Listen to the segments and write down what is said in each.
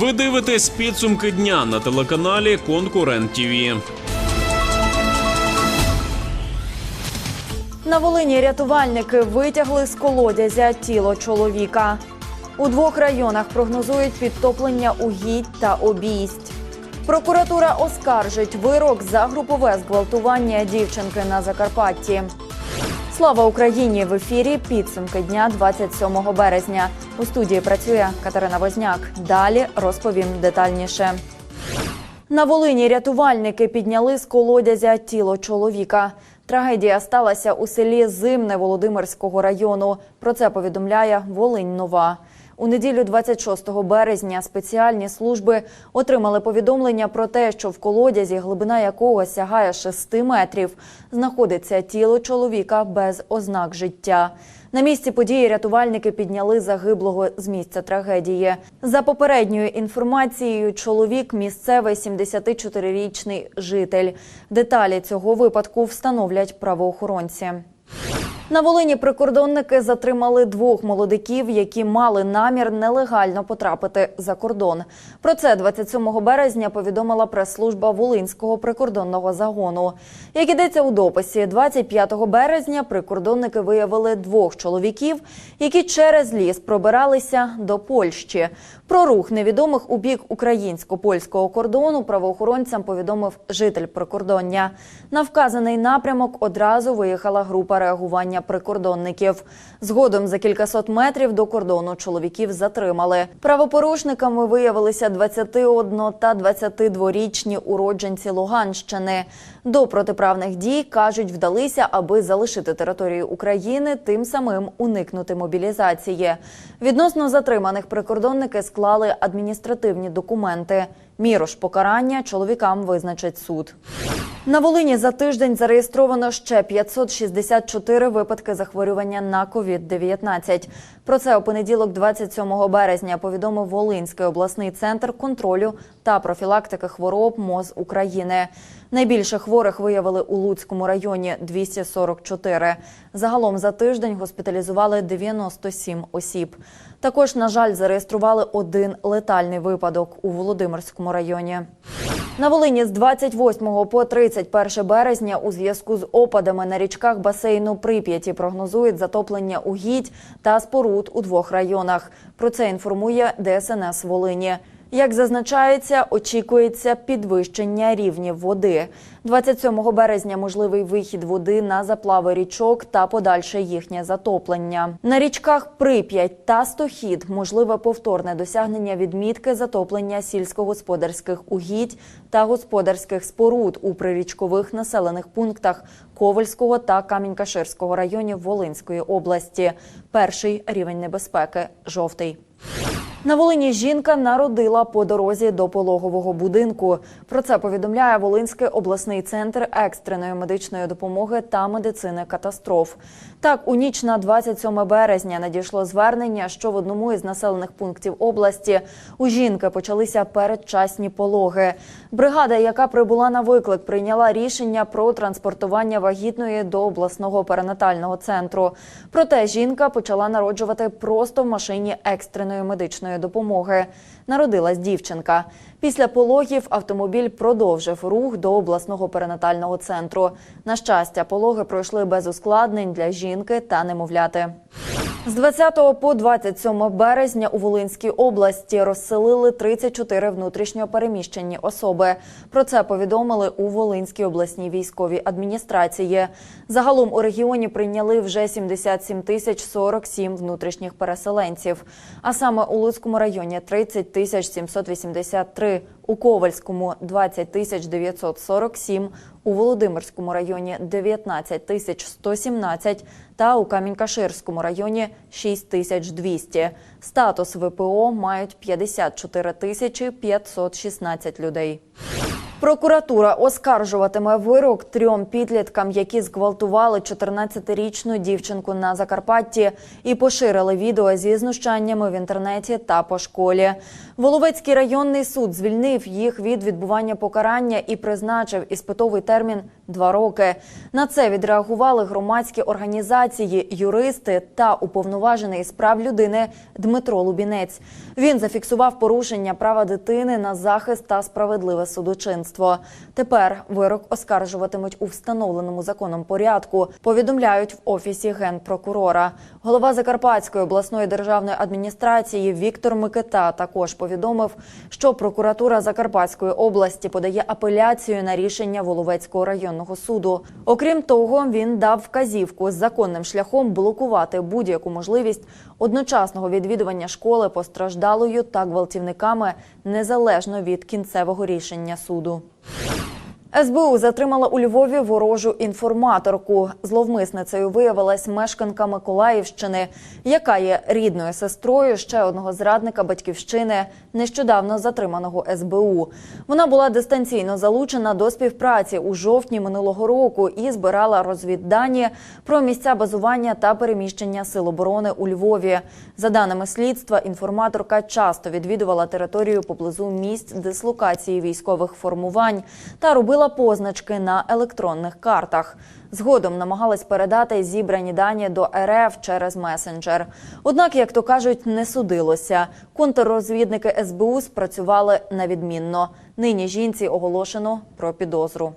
Ви дивитесь підсумки дня на телеканалі Конкурент ТІВІ. На Волині рятувальники витягли з колодязя тіло чоловіка. У двох районах прогнозують підтоплення угідь та обійсть. Прокуратура оскаржить вирок за групове зґвалтування дівчинки на Закарпатті. Слава Україні! В ефірі підсумки дня 27 березня. У студії працює Катерина Возняк. Далі розповім детальніше. На Волині рятувальники підняли з колодязя тіло чоловіка. Трагедія сталася у селі Зимне Володимирського району. Про це повідомляє Волинь Нова. У неділю 26 березня спеціальні служби отримали повідомлення про те, що в колодязі, глибина якого сягає 6 метрів, знаходиться тіло чоловіка без ознак життя. На місці події рятувальники підняли загиблого з місця трагедії. За попередньою інформацією, чоловік місцевий 74-річний житель. Деталі цього випадку встановлять правоохоронці. На Волині прикордонники затримали двох молодиків, які мали намір нелегально потрапити за кордон. Про це 27 березня повідомила прес-служба Волинського прикордонного загону. Як ідеться у дописі, 25 березня прикордонники виявили двох чоловіків, які через ліс пробиралися до Польщі. Про рух невідомих у бік українсько-польського кордону правоохоронцям повідомив житель прикордоння. На вказаний напрямок одразу виїхала група реагування прикордонників. Згодом за кількасот метрів до кордону чоловіків затримали. Правопорушниками виявилися 21 та 22-річні уродженці Луганщини. До протиправних дій кажуть, вдалися, аби залишити територію України, тим самим уникнути мобілізації. Відносно затриманих прикордонники склали адміністративні документи. Міру ж покарання чоловікам визначить суд. На Волині за тиждень зареєстровано ще 564 випадки захворювання на COVID-19. Про це у понеділок, 27 березня, повідомив Волинський обласний центр контролю та профілактики хвороб МОЗ України. Найбільше хворих виявили у Луцькому районі 244. Загалом за тиждень госпіталізували 97 осіб. Також, на жаль, зареєстрували один летальний випадок у Володимирському районі. На Волині з 28 по 31 березня у зв'язку з опадами на річках басейну Прип'яті прогнозують затоплення угідь та споруд у двох районах. Про це інформує ДСНС Волині. Як зазначається, очікується підвищення рівнів води. 27 березня можливий вихід води на заплави річок та подальше їхнє затоплення. На річках Прип'ять та Стохід можливе повторне досягнення відмітки затоплення сільськогосподарських угідь та господарських споруд у прирічкових населених пунктах Ковальського та Камінь-Каширського районів Волинської області. Перший рівень небезпеки жовтий. На Волині жінка народила по дорозі до пологового будинку. Про це повідомляє Волинський обласний центр екстреної медичної допомоги та медицини катастроф. Так, у ніч на 27 березня надійшло звернення, що в одному із населених пунктів області у жінки почалися передчасні пологи. Бригада, яка прибула на виклик, прийняла рішення про транспортування вагітної до обласного перинатального центру. Проте жінка почала народжувати просто в машині екстреної медичної допомоги. Народилась дівчинка. Після пологів автомобіль продовжив рух до обласного перинатального центру. На щастя, пологи пройшли без ускладнень для жінки та немовляти. З 20 по 27 березня у Волинській області розселили 34 внутрішньо переміщені особи. Про це повідомили у Волинській обласній військовій адміністрації. Загалом у регіоні прийняли вже 77 тисяч 47 внутрішніх переселенців. А саме у Луцькому районі 30 тисяч 783, у Ковальському 20 тисяч 947, у Володимирському районі 19 тисяч 117 та у Камінь-Каширському районі 6 тисяч 200. Статус ВПО мають 54 тисячі 516 людей. Прокуратура оскаржуватиме вирок трьом підліткам, які зґвалтували 14-річну дівчинку на Закарпатті і поширили відео зі знущаннями в інтернеті та по школі. Воловецький районний суд звільнив їх від відбування покарання і призначив іспитовий термін два роки. На це відреагували громадські організації, юристи та уповноважений з прав людини Дмитро Лубінець. Він зафіксував порушення права дитини на захист та справедливе судочинство. Тепер вирок оскаржуватимуть у встановленому законом порядку. Повідомляють в офісі генпрокурора. Голова Закарпатської обласної державної адміністрації Віктор Микита також повідомив, що прокуратура Закарпатської області подає апеляцію на рішення Воловецького районного суду. Окрім того, він дав вказівку з законним шляхом блокувати будь-яку можливість одночасного відвідування школи постраждалою та гвалтівниками незалежно від кінцевого рішення суду. СБУ затримала у Львові ворожу інформаторку. Зловмисницею виявилась мешканка Миколаївщини, яка є рідною сестрою ще одного зрадника батьківщини, нещодавно затриманого СБУ. Вона була дистанційно залучена до співпраці у жовтні минулого року і збирала розвіддані про місця базування та переміщення сил оборони у Львові. За даними слідства, інформаторка часто відвідувала територію поблизу місць дислокації військових формувань та робила позначки на електронних картах. Згодом намагалась передати зібрані дані до РФ через месенджер. Однак, як то кажуть, не судилося. Контррозвідники СБУ спрацювали невідмінно. Нині жінці оголошено про підозру.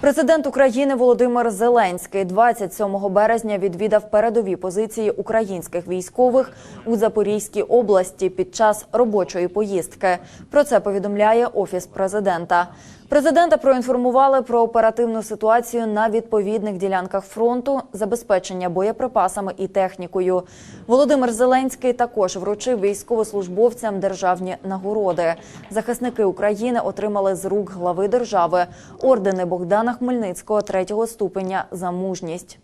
Президент України Володимир Зеленський 27 березня відвідав передові позиції українських військових у Запорізькій області під час робочої поїздки. Про це повідомляє офіс президента. Президента проінформували про оперативну ситуацію на відповідних ділянках фронту, забезпечення боєприпасами і технікою. Володимир Зеленський також вручив військовослужбовцям державні нагороди. Захисники України отримали з рук глави держави ордени Богдана Хмельницького третього ступеня за мужність.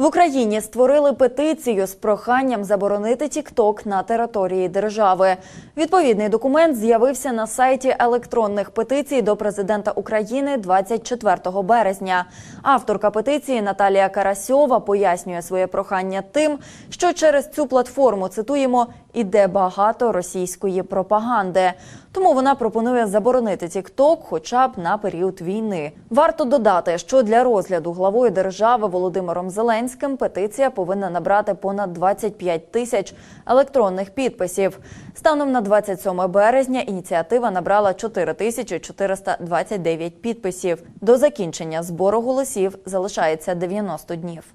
В Україні створили петицію з проханням заборонити TikTok на території держави. Відповідний документ з'явився на сайті електронних петицій до президента України 24 березня. Авторка петиції Наталія Карасьова пояснює своє прохання тим, що через цю платформу цитуємо іде багато російської пропаганди. Тому вона пропонує заборонити TikTok хоча б на період війни. Варто додати, що для розгляду главою держави Володимиром Зеленським петиція повинна набрати понад 25 тисяч електронних підписів. Станом на 27 березня ініціатива набрала 4 тисячі 429 підписів. До закінчення збору голосів залишається 90 днів.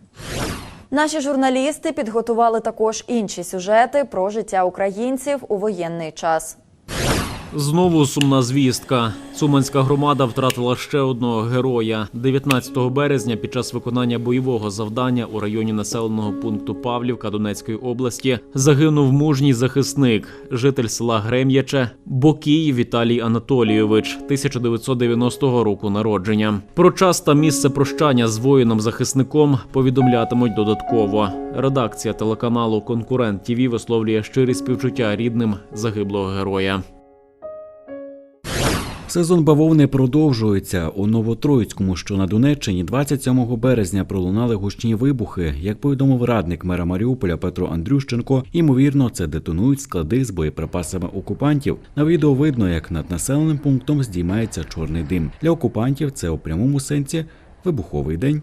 Наші журналісти підготували також інші сюжети про життя українців у воєнний час. Знову сумна звістка. Цуманська громада втратила ще одного героя. 19 березня під час виконання бойового завдання у районі населеного пункту Павлівка Донецької області загинув мужній захисник, житель села Грем'яче Бокій Віталій Анатолійович, 1990 року народження. Про час та місце прощання з воїном-захисником повідомлятимуть додатково. Редакція телеканалу Конкурент ТІВІ висловлює щирі співчуття рідним загиблого героя. Сезон бавовни продовжується у Новотроїцькому, що на Донеччині 27 березня пролунали гучні вибухи. Як повідомив радник мера Маріуполя Петро Андрющенко, ймовірно, це детонують склади з боєприпасами окупантів. На відео видно, як над населеним пунктом здіймається чорний дим. Для окупантів це у прямому сенсі вибуховий день.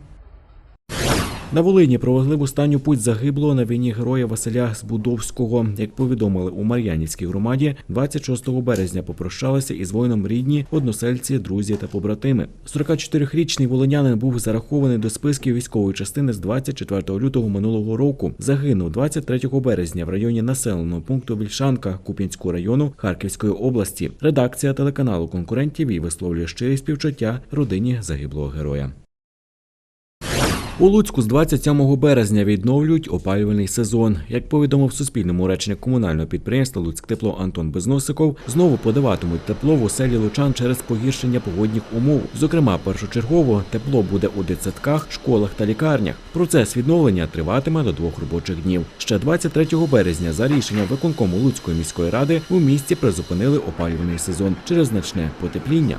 На Волині провели в останню путь загиблого на війні героя Василя Збудовського. Як повідомили у Мар'янівській громаді, 26 березня попрощалися із воїном рідні, односельці, друзі та побратими. 44-річний волинянин був зарахований до списків військової частини з 24 лютого минулого року. Загинув 23 березня в районі населеного пункту Вільшанка Куп'янського району Харківської області. Редакція телеканалу конкурентів і висловлює щирі співчуття родині загиблого героя. У Луцьку з 27 березня відновлюють опалювальний сезон. Як повідомив Суспільному речник комунального підприємства Луцьктепло Антон Безносиков, знову подаватимуть тепло в оселі лучан через погіршення погодних умов. Зокрема, першочергово тепло буде у дитсадках, школах та лікарнях. Процес відновлення триватиме до двох робочих днів. Ще 23 березня за рішенням виконкому Луцької міської ради у місті призупинили опалювальний сезон через значне потепління.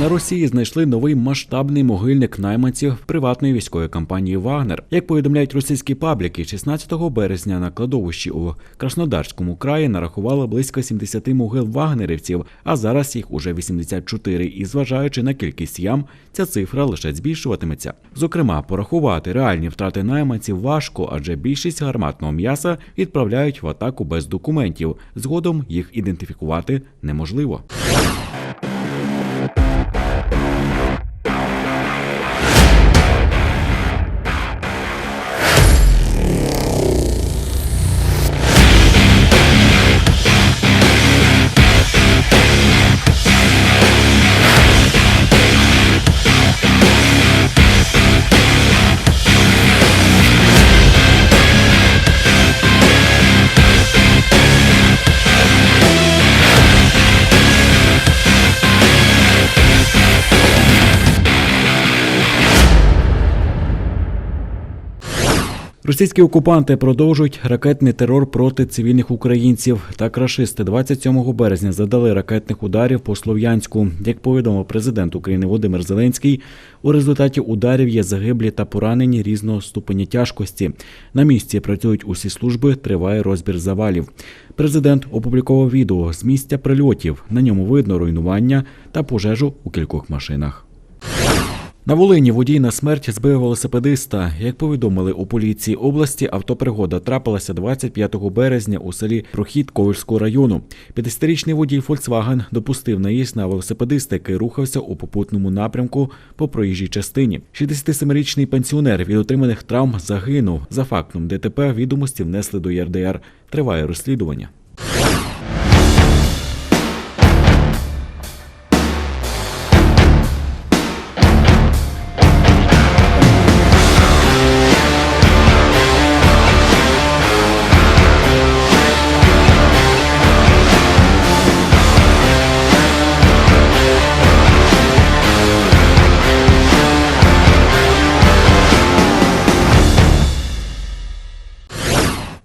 На Росії знайшли новий масштабний могильник найманців приватної військової компанії Вагнер. Як повідомляють російські пабліки, 16 березня на кладовищі у Краснодарському краї нарахували близько 70 могил вагнерівців, а зараз їх уже 84. І зважаючи на кількість ям, ця цифра лише збільшуватиметься. Зокрема, порахувати реальні втрати найманців важко, адже більшість гарматного м'яса відправляють в атаку без документів. Згодом їх ідентифікувати неможливо. Російські окупанти продовжують ракетний терор проти цивільних українців. Так рашисти 27 березня задали ракетних ударів по Слов'янську. Як повідомив президент України Володимир Зеленський, у результаті ударів є загиблі та поранені різного ступеня тяжкості. На місці працюють усі служби, триває розбір завалів. Президент опублікував відео з місця прильотів. На ньому видно руйнування та пожежу у кількох машинах. На Волині водій на смерть збив велосипедиста. Як повідомили у поліції області, автопригода трапилася 25 березня у селі Прохід Ковальського району. 50-річний водій Volkswagen допустив наїзд на велосипедиста, який рухався у попутному напрямку по проїжджій частині. 67-річний пенсіонер від отриманих травм загинув. За фактом ДТП відомості внесли до ЄРДР. Триває розслідування. –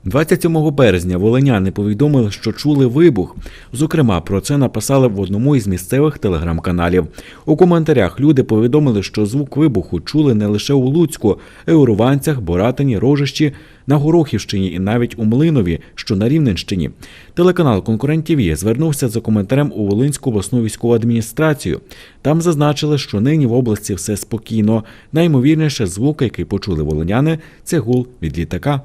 27 березня волиняни повідомили, що чули вибух. Зокрема, про це написали в одному із місцевих телеграм-каналів. У коментарях люди повідомили, що звук вибуху чули не лише у Луцьку, а й у Руванцях, Боратині, Рожищі, на Горохівщині і навіть у Млинові, що на Рівненщині. Телеканал Конкурент ТВ звернувся за коментарем у Волинську обласну військову адміністрацію. Там зазначили, що нині в області все спокійно. Найімовірніше звук, який почули волиняни, це гул від літака.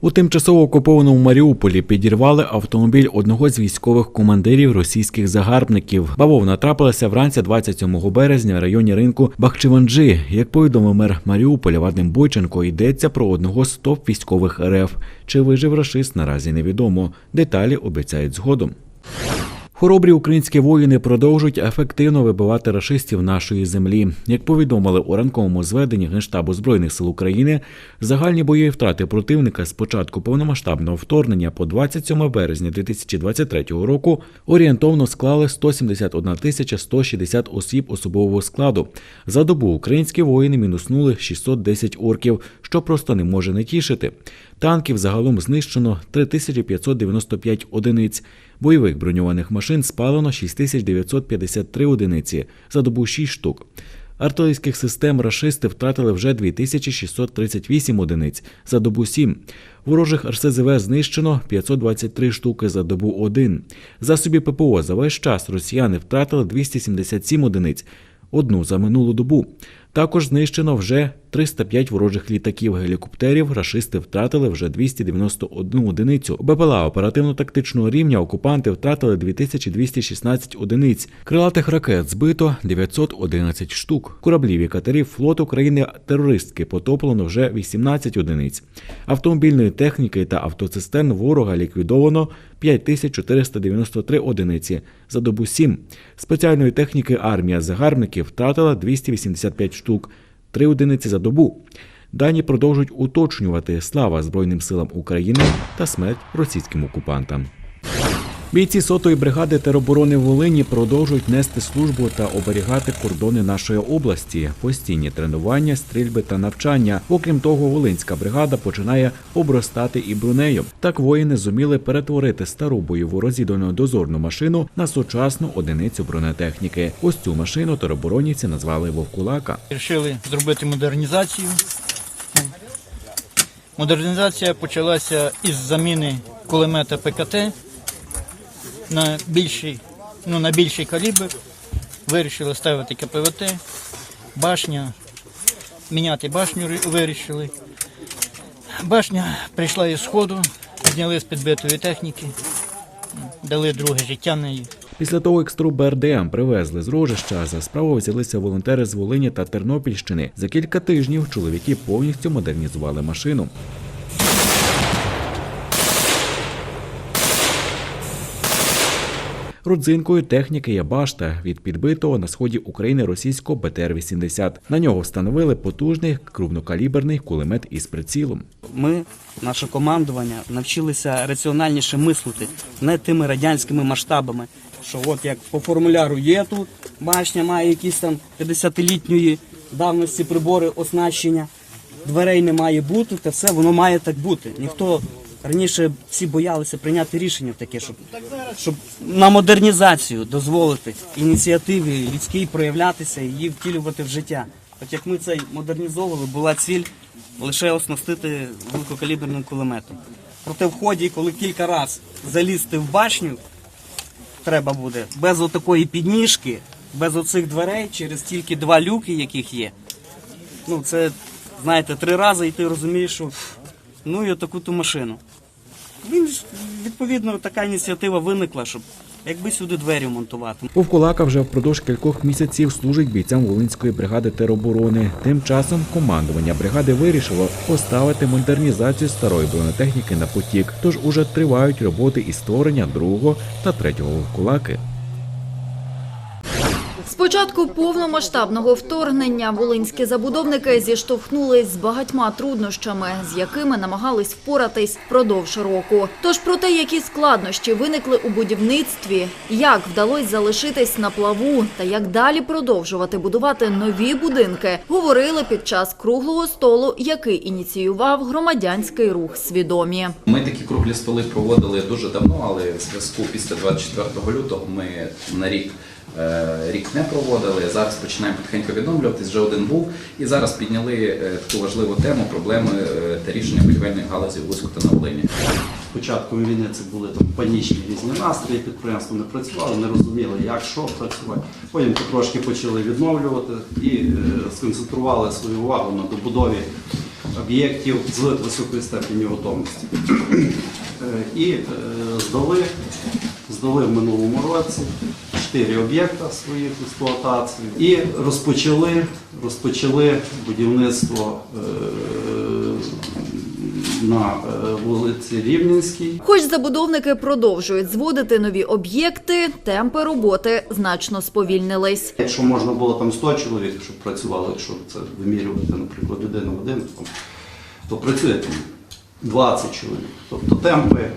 У тимчасово окупованому Маріуполі підірвали автомобіль одного з військових командирів російських загарбників. Бавовна трапилася вранці 27 березня в районі ринку Бахчеванджи. Як повідомив мер Маріуполя Вадим Бойченко, йдеться про одного з топ військових РФ. Чи вижив рашист, наразі невідомо. Деталі обіцяють згодом. Хоробрі українські воїни продовжують ефективно вибивати рашистів нашої землі. Як повідомили у ранковому зведенні Генштабу збройних сил України, загальні бойові втрати противника з початку повномасштабного вторгнення по 27 березня 2023 року орієнтовно склали 171 тисяча 160 осіб особового складу. За добу українські воїни мінуснули 610 орків, що просто не може не тішити. Танків загалом знищено 3595 одиниць. Бойових броньованих машин спалено 6953 одиниці, за добу 6 штук. Артилерійських систем рашисти втратили вже 2638 одиниць, за добу 7. Ворожих РСЗВ знищено 523 штуки за добу 1. Засобі ППО за весь час росіяни втратили 277 одиниць, одну за минулу добу. Також знищено вже 305 ворожих літаків гелікоптерів. Рашисти втратили вже 291 одиницю. БПЛА оперативно-тактичного рівня окупанти втратили 2216 одиниць. Крилатих ракет збито 911 штук. Кораблів і катерів флоту країни терористки потоплено вже 18 одиниць. Автомобільної техніки та автоцистерн ворога ліквідовано 5493 одиниці за добу 7. Спеціальної техніки армія загарбників втратила 285 штук, 3 одиниці за добу. Дані продовжують уточнювати слава Збройним силам України та смерть російським окупантам. Бійці сотої бригади тероборони Волині продовжують нести службу та оберігати кордони нашої області, постійні тренування, стрільби та навчання. Окрім того, Волинська бригада починає обростати і бронею. Так воїни зуміли перетворити стару бойову розвідувальну дозорну машину на сучасну одиницю бронетехніки. Ось цю машину тероборонівці назвали Вовкулака. Вирішили зробити модернізацію. Модернізація почалася із заміни кулемета ПКТ на більший, ну, на більший калібр. Вирішили ставити КПВТ, башня, міняти башню вирішили. Башня прийшла із сходу, зняли з підбитої техніки, дали друге життя неї. Після того, як стру БРДМ привезли з рожища, за справу взялися волонтери з Волині та Тернопільщини. За кілька тижнів чоловіки повністю модернізували машину. Родзинкою техніки є башта від підбитого на сході України російського БТР-80. На нього встановили потужний крупнокаліберний кулемет із прицілом. ми, наше командування, навчилися раціональніше мислити, не тими радянськими масштабами. Що от як по формуляру є тут, башня має якісь там 50-літньої давності прибори оснащення, дверей не має бути, та все воно має так бути. Ніхто раніше всі боялися прийняти рішення таке, щоб, щоб на модернізацію дозволити ініціативі людській проявлятися і її втілювати в життя. От як ми це модернізовували, була ціль лише оснастити великокаліберним кулеметом. Проте в ході, коли кілька разів залізти в башню, треба буде без отакої підніжки, без оцих дверей, через тільки два люки, яких є. Ну, це, знаєте, три рази, і ти розумієш, що ну і отаку ту машину. Він ж, відповідно, така ініціатива виникла, щоб якби сюди двері монтувати. Вовкулака вже впродовж кількох місяців служить бійцям Волинської бригади тероборони. Тим часом командування бригади вирішило поставити модернізацію старої бронетехніки на потік. Тож уже тривають роботи із створення другого та третього вовкулаки. З початку повномасштабного вторгнення волинські забудовники зіштовхнулись з багатьма труднощами, з якими намагались впоратись впродовж року. Тож про те, які складнощі виникли у будівництві, як вдалося залишитись на плаву та як далі продовжувати будувати нові будинки, говорили під час круглого столу, який ініціював громадянський рух свідомі. Ми такі круглі столи проводили дуже давно, але в зв'язку після 24 лютого ми на рік. Е, Рік не проводили. Зараз починаємо потихеньку відновлюватись. Вже один був. І зараз підняли е, таку важливу тему проблеми е, та рішення будівельної галузі в Луцьку та на Волині. Спочатку війни це були там панічні різні настрої, підприємство не працювало, не розуміли, як що працювати. Потім потрошки почали відновлювати і сконцентрували свою увагу на добудові об'єктів з високою степеню готовності. І здали, здали в минулому році чотири об'єкта своїх експлуатації і розпочали, розпочали будівництво е, на е, вулиці Рівненській. Хоч забудовники продовжують зводити нові об'єкти, темпи роботи значно сповільнились. Якщо можна було там 100 чоловік, щоб працювали, якщо це вимірювати, наприклад, людину в один, то працює там 20 чоловік. Тобто темпи,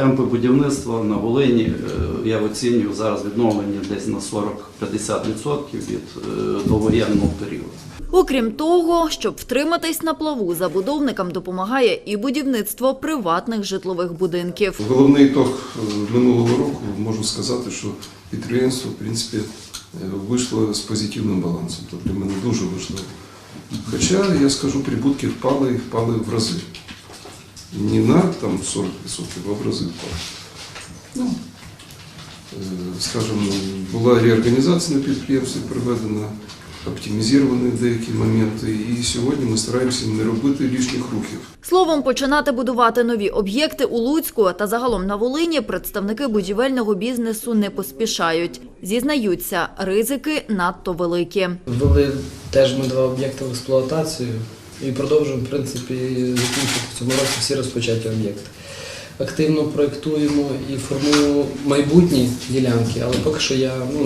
темпи будівництва на Волині, е, я оцінюю зараз відновлення десь на 40-50% від е, довоєнного періоду. Окрім того, щоб втриматись на плаву, забудовникам допомагає і будівництво приватних житлових будинків. Головний ітог е, минулого року можу сказати, що підприємство в принципі вийшло з позитивним балансом. Тобто для мене дуже важливо. Хоча я скажу, прибутки впали і впали в рази. Не на там 40%, а в рази. Ну, е, скажімо, була реорганізація на підприємстві проведена, оптимізовані деякі моменти, і сьогодні ми стараємося не робити лишніх рухів. Словом, починати будувати нові об'єкти у Луцьку та загалом на Волині представники будівельного бізнесу не поспішають. Зізнаються, ризики надто великі. Ввели теж ми два об'єкти в експлуатацію і продовжуємо, в принципі, закінчити в цьому році всі розпочаті об'єкти. Активно проєктуємо і формуємо майбутні ділянки, але поки що я ну,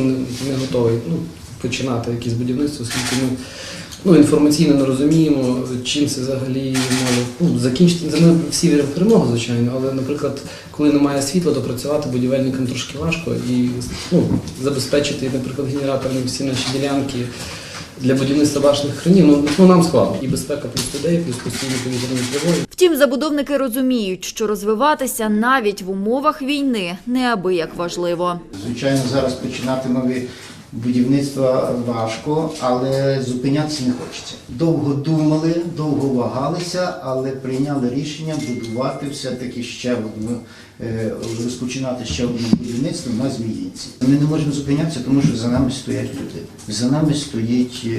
не, готовий ну, починати якісь будівництво, оскільки ми ну, інформаційно не розуміємо, чим це взагалі може ну, закінчити. Ми всі віримо в перемогу, звичайно, але, наприклад, коли немає світла, то працювати будівельникам трошки важко і ну, забезпечити, наприклад, генераторами всі наші ділянки. Для будівництва башних хранів ну, ну нам складно. І безпека плюс людей, плюс постійні повітряні тривоги. Втім, забудовники розуміють, що розвиватися навіть в умовах війни неабияк важливо. Звичайно, зараз починати нові будівництва важко, але зупинятися не хочеться. Довго думали, довго вагалися, але прийняли рішення будувати все-таки ще одну, розпочинати ще одне будівництво на Зміїнці. Ми не можемо зупинятися, тому що за нами стоять люди. За нами стоїть е,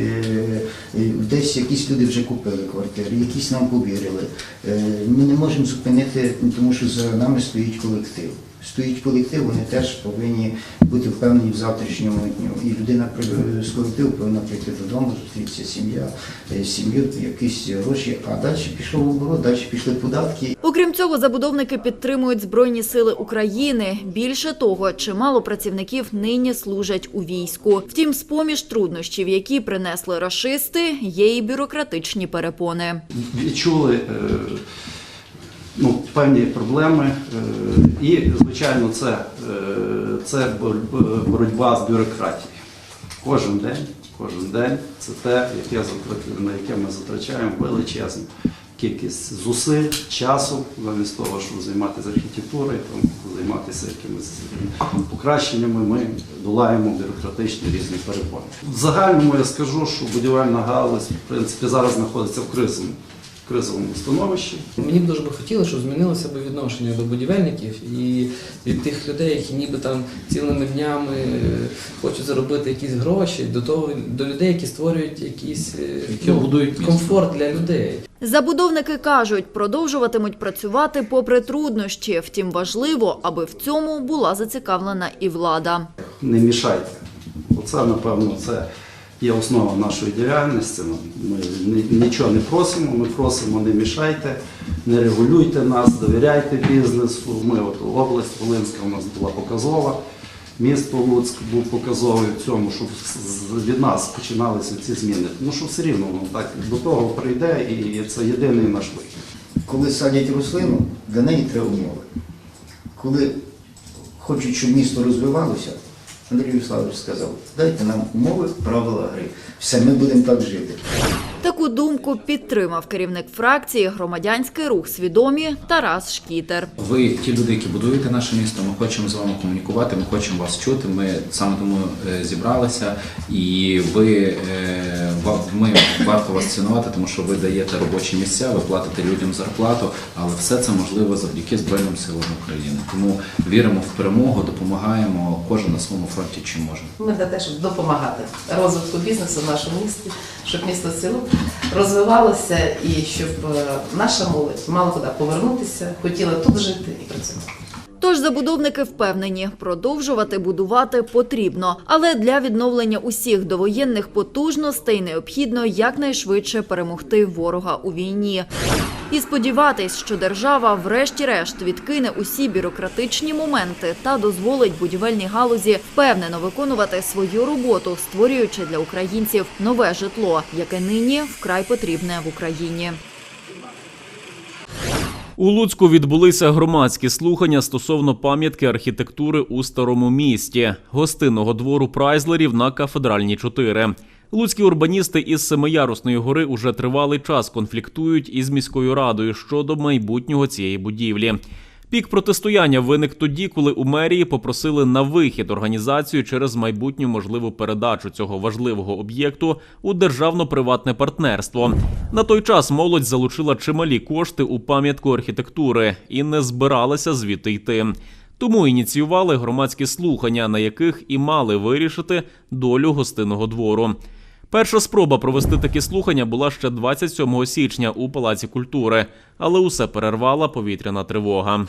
е, десь якісь люди вже купили квартири, якісь нам повірили. Е, Ми не можемо зупинити, тому що за нами стоїть колектив стоїть колектив, вони теж повинні бути впевнені в завтрашньому дню. І людина при- з колективу повинна прийти додому, зустрітися сім'я, е, сім'ю, якісь гроші, а далі пішов оборот, далі пішли податки. Окрім цього, забудовники підтримують Збройні сили України. Більше того, чимало працівників нині служать у війську. Втім, з-поміж труднощів, які принесли рашисти, є і бюрократичні перепони. відчули е, певні проблеми. е, І, звичайно, це, е, це боротьба з бюрократією. Кожен день, кожен день це те, яке, на яке ми затрачаємо величезну кількість зусиль, часу, замість того, щоб займатися архітектурою, там, займатися якимись покращеннями, ми долаємо бюрократичні різні перепони. В загальному я скажу, що будівельна галузь в принципі зараз знаходиться в кризовому, кризовому становищі. Мені б дуже би хотілося, щоб змінилося б відношення до будівельників і від тих людей, які ніби там цілими днями е, хочуть заробити якісь гроші, до того до людей, які створюють якийсь е, Які будують місто. комфорт для людей. Забудовники кажуть, продовжуватимуть працювати попри труднощі. Втім, важливо, аби в цьому була зацікавлена і влада. Не мішайте. Оце, напевно, це є основа нашої діяльності. Ми нічого не просимо, ми просимо не мішайте, не регулюйте нас, довіряйте бізнесу. Ми от область Волинська у нас була показова. Місто Луцьк був показовий в цьому, щоб від нас починалися ці зміни. Ну що все рівно воно так до того прийде, і це єдиний наш вихід. Коли садять рослину, для неї треба умови. Коли хочуть, щоб місто розвивалося, Андрій Вячеславович сказав, дайте нам умови, правила гри. Все, ми будемо так жити. Таку думку підтримав керівник фракції Громадянський рух свідомі Тарас Шкітер. Ви ті люди, які будуєте наше місто. Ми хочемо з вами комунікувати. Ми хочемо вас чути. Ми саме тому е, зібралися, і ви е, ми варто вас цінувати, тому що ви даєте робочі місця, ви платите людям зарплату, але все це можливо завдяки Збройним силам України. Тому віримо в перемогу, допомагаємо кожен на своєму фронті, чим може. Ми за те, щоб допомагати розвитку бізнесу в нашому місті, щоб місто село розвивалося і щоб е, наша молодь мала куди повернутися, хотіла тут жити і працювати. Тож забудовники впевнені, продовжувати будувати потрібно, але для відновлення усіх довоєнних потужностей необхідно якнайшвидше перемогти ворога у війні. І сподіватись, що держава врешті-решт відкине усі бюрократичні моменти та дозволить будівельній галузі впевнено виконувати свою роботу, створюючи для українців нове житло, яке нині вкрай потрібне в Україні. У Луцьку відбулися громадські слухання стосовно пам'ятки архітектури у старому місті, гостинного двору прайзлерів на кафедральній 4. Луцькі урбаністи із Семиярусної гори уже тривалий час конфліктують із міською радою щодо майбутнього цієї будівлі. Пік протистояння виник тоді, коли у мерії попросили на вихід організацію через майбутню можливу передачу цього важливого об'єкту у державно-приватне партнерство. На той час молодь залучила чималі кошти у пам'ятку архітектури і не збиралася звідти йти. Тому ініціювали громадські слухання, на яких і мали вирішити долю гостинного двору. Перша спроба провести такі слухання була ще 27 січня у Палаці культури, але усе перервала повітряна тривога.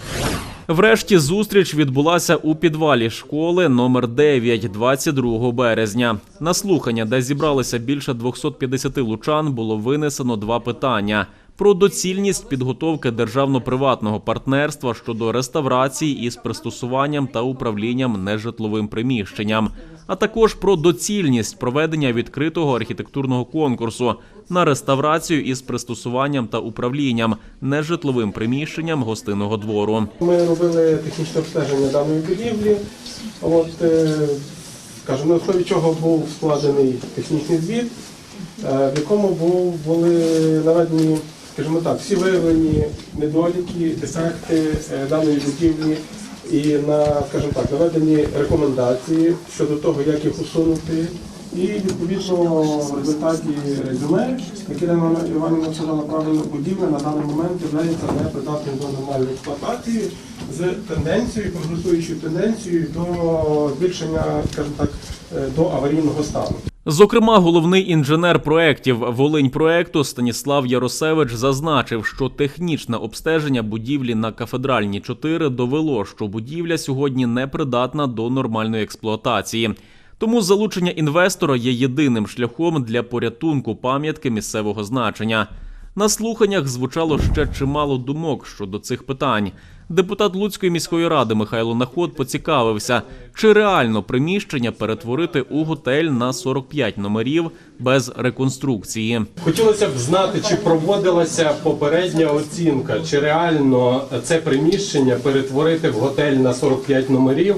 Врешті зустріч відбулася у підвалі школи номер 9 22 березня. На слухання, де зібралися більше 250 лучан, було винесено два питання: про доцільність підготовки державно-приватного партнерства щодо реставрації із пристосуванням та управлінням нежитловим приміщенням, а також про доцільність проведення відкритого архітектурного конкурсу на реставрацію із пристосуванням та управлінням нежитловим приміщенням гостинного двору. Ми робили технічне обстеження даної будівлі. От, е, скажімо, на основі чого був складений технічний звіт, е, в якому були наведені, скажімо так, всі виявлені недоліки, дефекти е, даної будівлі і на, скажімо так, наведені рекомендації щодо того, як їх усунути. І відповідно в результаті резюме, яке Іванівна сказала правильно, будівля на даний момент є непридатною до нормальної експлуатації з тенденцією, прогресуючою тенденцією до збільшення, скажімо так, е, до аварійного стану. Зокрема, головний інженер проєктів Волинь проекту Станіслав Яросевич зазначив, що технічне обстеження будівлі на кафедральній 4 довело, що будівля сьогодні непридатна до нормальної експлуатації. Тому залучення інвестора є єдиним шляхом для порятунку пам'ятки місцевого значення. На слуханнях звучало ще чимало думок щодо цих питань. Депутат Луцької міської ради Михайло Наход поцікавився, чи реально приміщення перетворити у готель на 45 номерів без реконструкції. Хотілося б знати, чи проводилася попередня оцінка, чи реально це приміщення перетворити в готель на 45 номерів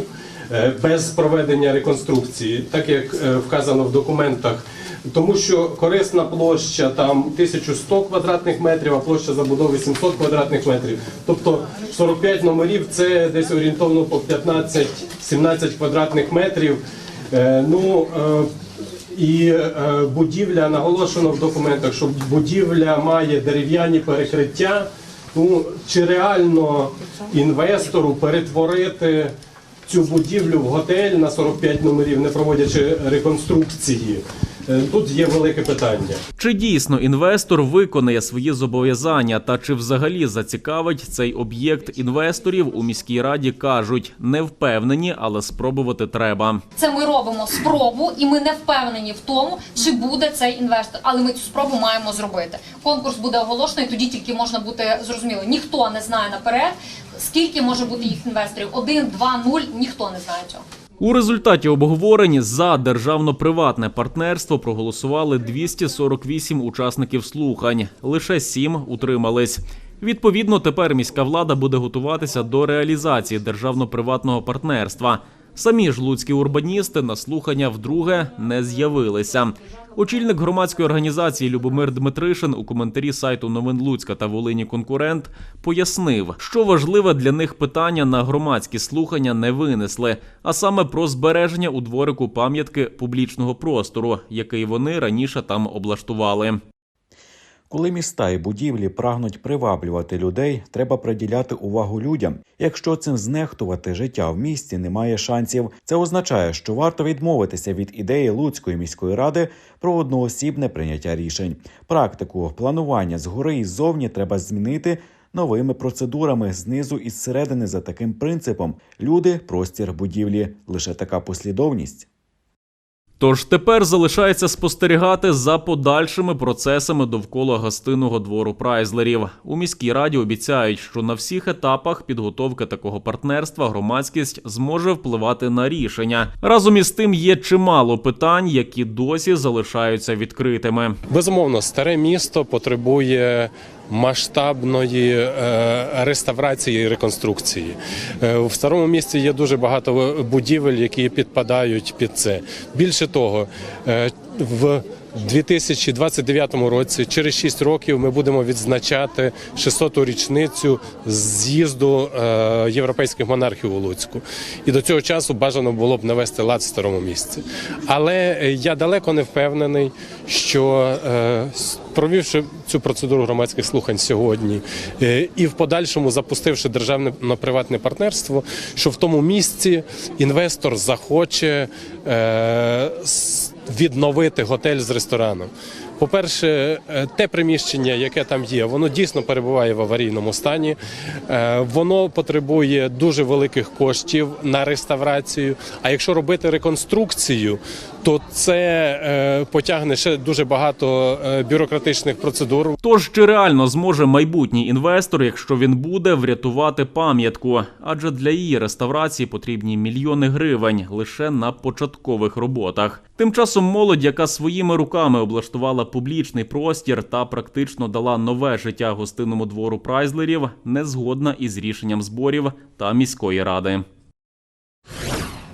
без проведення реконструкції, так як е, вказано в документах. Тому що корисна площа там 1100 квадратних метрів, а площа забудови 700 квадратних метрів. Тобто 45 номерів це десь орієнтовно по 15-17 квадратних метрів. Е, Ну е, і е, будівля наголошено в документах, що будівля має дерев'яні перекриття. Ну чи реально інвестору перетворити цю будівлю в готель на 45 номерів, не проводячи реконструкції? Е, Тут є велике питання. Чи дійсно інвестор виконає свої зобов'язання, та чи взагалі зацікавить цей об'єкт інвесторів у міській раді кажуть, не впевнені, але спробувати треба. Це ми робимо спробу, і ми не впевнені в тому, чи буде цей інвестор. Але ми цю спробу маємо зробити. Конкурс буде оголошений, тоді тільки можна бути зрозуміло. Ніхто не знає наперед, скільки може бути їх інвесторів. Один, два, нуль. Ніхто не знає цього. У результаті обговорень за державно-приватне партнерство проголосували 248 учасників слухань. Лише сім утримались. Відповідно, тепер міська влада буде готуватися до реалізації державно-приватного партнерства. Самі ж луцькі урбаністи на слухання вдруге не з'явилися. Очільник громадської організації Любомир Дмитришин у коментарі сайту Новин Луцька та Волині Конкурент пояснив, що важливе для них питання на громадські слухання не винесли, а саме про збереження у дворику пам'ятки публічного простору, який вони раніше там облаштували. Коли міста і будівлі прагнуть приваблювати людей, треба приділяти увагу людям. Якщо цим знехтувати життя в місті немає шансів. Це означає, що варто відмовитися від ідеї Луцької міської ради про одноосібне прийняття рішень. Практику планування згори і ззовні треба змінити. Новими процедурами знизу і зсередини за таким принципом люди, простір, будівлі лише така послідовність. Тож тепер залишається спостерігати за подальшими процесами довкола гостинного двору прайзлерів. У міській раді обіцяють, що на всіх етапах підготовки такого партнерства громадськість зможе впливати на рішення. Разом із тим є чимало питань, які досі залишаються відкритими. Безумовно, старе місто потребує масштабної е, реставрації і реконструкції. Е, В старому місті є дуже багато будівель, які підпадають під це. Більше того, е, в 2029 році, через 6 років, ми будемо відзначати 600-ту річницю з'їзду е, європейських монархів у Луцьку. І до цього часу бажано було б навести лад в старому місці. Але е, я далеко не впевнений, що е, провівши цю процедуру громадських слухань сьогодні і в подальшому запустивши державне на приватне партнерство, що в тому місці інвестор захоче с- відновити готель з рестораном. По-перше, е, те приміщення, яке там є, воно дійсно перебуває в аварійному стані. Е, Воно потребує дуже великих коштів на реставрацію. А якщо робити реконструкцію, то це е, потягне ще дуже багато бюрократичних процедур. Тож чи реально зможе майбутній інвестор, якщо він буде врятувати пам'ятку? Адже для її реставрації потрібні мільйони гривень лише на початкових роботах. Тим часом молодь, яка своїми руками облаштувала публічний простір та практично дала нове життя гостинному двору прайзлерів, не згодна із рішенням зборів та міської ради.